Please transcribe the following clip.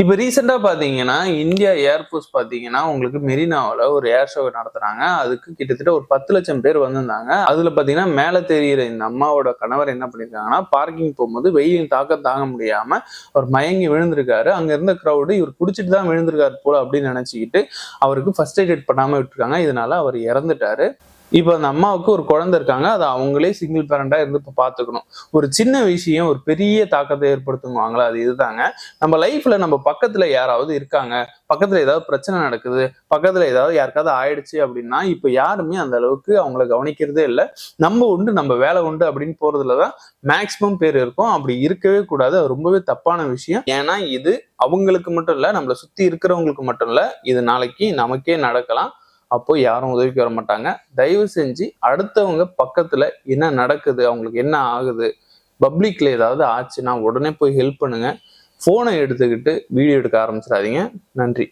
இப்போ ரீசெண்டாக பார்த்தீங்கன்னா இந்தியா ஏர்ஃபோர்ஸ் பார்த்தீங்கன்னா உங்களுக்கு மெரினாவில் ஒரு ஏர் ஷோ நடத்துறாங்க. அதுக்கு கிட்டத்தட்ட ஒரு பத்து லட்சம் பேர் வந்திருந்தாங்க. அதில் பார்த்தீங்கன்னா மேலே தெரியிற இந்த அம்மாவோட கணவர் என்ன பண்ணியிருக்காங்கன்னா பார்க்கிங் போகும்போது வெயிலின் தாக்கம் தாங்க முடியாம அவர் மயங்கி விழுந்திருக்காரு. அங்க இருந்த க்ரௌடு இவர் குடிச்சிட்டு தான் விழுந்திருக்காரு போல அப்படின்னு நினைச்சுக்கிட்டு அவருக்கு ஃபர்ஸ்ட் எய்ட் பண்ணாம விட்டுருக்காங்க. இதனால அவர் இறந்துட்டாரு. இப்போ அந்த அம்மாவுக்கு ஒரு குழந்தை இருக்காங்க அதை அவங்களே சிங்கிள் பேரண்டாக இருந்து இப்போ பார்த்துக்கணும் ஒரு சின்ன விஷயம் ஒரு பெரிய தாக்கத்தை ஏற்படுத்துவாங்களா? அது இதுதாங்க. நம்ம லைஃப்பில் நம்ம பக்கத்தில் யாராவது இருக்காங்க பக்கத்தில் ஏதாவது பிரச்சனை நடக்குது பக்கத்தில் ஏதாவது யாருக்காவது ஆயிடுச்சு அப்படின்னா இப்போ யாருமே அந்த அளவுக்கு அவங்கள கவனிக்கிறதே இல்லை. நம்ம உண்டு நம்ம வேலை உண்டு அப்படின்னு போகிறதுல தான் மேக்சிமம் பேர் இருக்கும். அப்படி இருக்கவே கூடாது. அது ரொம்பவே தப்பான விஷயம். ஏன்னா இது அவங்களுக்கு மட்டும் இல்லை நம்மளை சுற்றி இருக்கிறவங்களுக்கு மட்டும் இல்லை இது நாளைக்கு நமக்கே நடக்கலாம். அப்போ யாரும் உதவிக்கு வர மாட்டாங்க. தயவு செஞ்சு அடுத்தவங்க பக்கத்துல என்ன நடக்குது அவங்களுக்கு என்ன ஆகுது பப்ளிக்ல ஏதாவது ஆச்சுன்னா உடனே போய் ஹெல்ப் பண்ணுங்க. போனை எடுத்துக்கிட்டு வீடியோ எடுக்க ஆரம்பிச்சிடாதீங்க. நன்றி.